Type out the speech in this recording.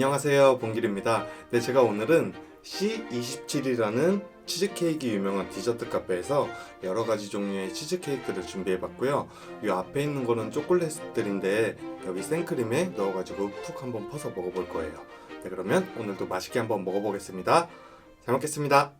안녕하세요. 봉길입니다. 네 제가 오늘은 C27이라는 치즈케이크 유명한 디저트 카페에서 여러 가지 종류의 치즈케이크를 준비해봤고요. 이 앞에 있는 거는 초콜릿들인데 여기 생크림에 넣어가지고 푹 한번 퍼서 먹어볼 거예요. 네 그러면 오늘도 맛있게 한번 먹어보겠습니다. 잘 먹겠습니다